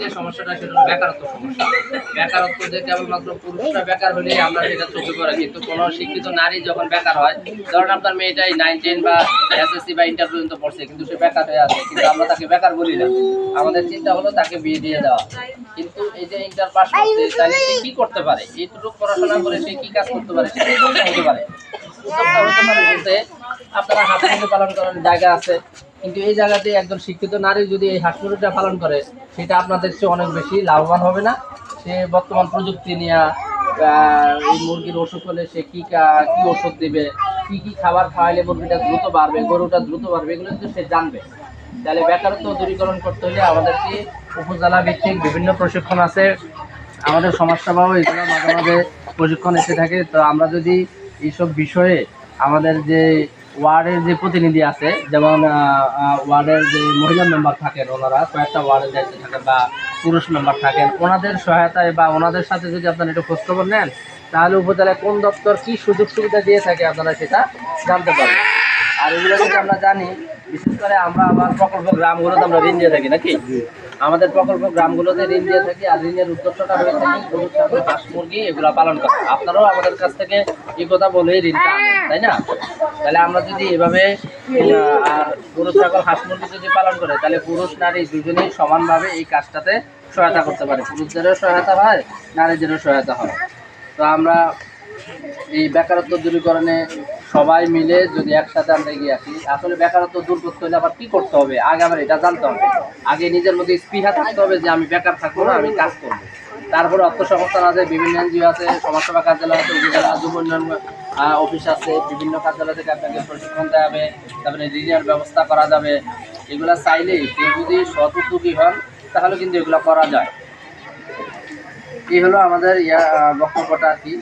যে সমস্যাটা, সেটা বেকারত্ব সমস্যা। বেকারত্ব যে কেবলমাত্র পুরুষরা বেকার হলে আমরা সেটা চোখে পড়ে কিন্তু কোনো শিক্ষিত নারী যখন বেকার হয়, ধরেন আপনার মেয়েটাই নাইন টেন বা এসএসসি বা ইন্টার পর্যন্ত পড়ছে, কিন্তু সে বেকার হয়ে আছে, কিন্তু আমরা তাকে বেকার বলি না। আমাদের চিন্তা হলো তাকে বিয়ে দিয়ে দেওয়া। কিন্তু এই যে ইন্টার পাস করছে, তাহলে সে কি করতে পারে? এইটুকু পড়াশোনা করে সে কি কাজ করতে পারে? উদ্যোক্তা হতে পারে? বলতে আপনারা হাঁস মুরগি পালন করার জায়গা আছে। কিন্তু এই জায়গাতে একজন শিক্ষিত নারী যদি এই হাঁস মুরগিটা পালন করে, সেটা আপনাদের চেয়ে অনেক বেশি লাভবান হবে না। সে বর্তমান প্রযুক্তি নিয়ে এই মুরগির অসুখ হলে সে কা- কি ওষুধ দিবে, কি কি খাবার খাওয়াইলে মুরগিটা দ্রুত বাড়বে, গরুটা দ্রুত বাড়বে, এগুলো কিন্তু সে জানবে। তাহলে বেকারত্ব দূরীকরণ করতে হলে আমাদেরকে উপজেলা ভিত্তিক বিভিন্ন প্রশিক্ষণ আছে। আমাদের সমাজসেবাও এগুলো মাঝে মাঝে প্রশিক্ষণ এসে থাকে। তো আমরা যদি এইসব বিষয়ে আমাদের যে ওয়ার্ডের যে প্রতিনিধি আছে, যেমন ওয়ার্ডের যে মহিলা মেম্বার থাকেন ওনারা, কয়েকটা ওয়ার্ডের দায়িত্বে থাকেন বা পুরুষ মেম্বার থাকেন, ওনাদের সহায়তায় বা ওনাদের সাথে যদি আপনারা একটু খোঁজখবর নেন, তাহলে উপজেলায় কোন দপ্তর কি সুযোগ সুবিধা দিয়ে থাকে আপনারা সেটা জানতে পারবেন। আর এগুলো যদি আমরা জানি, বিশেষ করে আমরা আমার প্রকল্প গ্রামগুলোতে আমরা ঋণ দিয়ে থাকি, নাকি? আমাদের প্রকল্প গ্রামগুলোতে ঋণ দিয়ে থাকি, আর ঋণের উদ্দেশ্যটা হয়ে থাকে গরু ছাগল, হাঁস, মুরগি এগুলা পালন করা। আপনারাও আমাদের কাছ থেকে এই কথা বলে ঋণটা তাই না? তাহলে আমরা যদি এভাবে আর গরু ছাগল, হাঁস, মুরগি যদি পালন করে, তাহলে পুরুষ, নারী দুজনেই সমানভাবে এই কাজটাতে সহায়তা করতে পারে। পুরুষদেরও সহায়তা হয়, নারীদেরও সহায়তা হয়। তো আমরা এই বেকারত্ব দূরীকরণে সবাই মিলে যদি একসাথে আমরা এগিয়ে আসি, আসলে বেকারত্ব দূর করতে হলে আবার কি করতে হবে? আগে আমার এটা জানতে হবে। আগে নিজের মধ্যে স্পৃহা থাকতে হবে যে আমি বেকার থাকব না, আমি কাজ করব। তারপরে অর্থ সংস্থান আছে, বিভিন্ন এনজিও আছে, সমাজসেবা কার্যালয় আছে উপজেলা যুব উন্নয়ন অফিস আছে, বিভিন্ন কার্যালয় থেকে আপনাকে প্রশিক্ষণ দেওয়া হবে, তারপরে ঋণের ব্যবস্থা করা যাবে। এগুলা চাইলেই কেউ যদি সৎ হন, তাহলে কিন্তু এগুলো করা যায়। এই হলো আমাদের ইয়া বক্তব্যটা আর কি।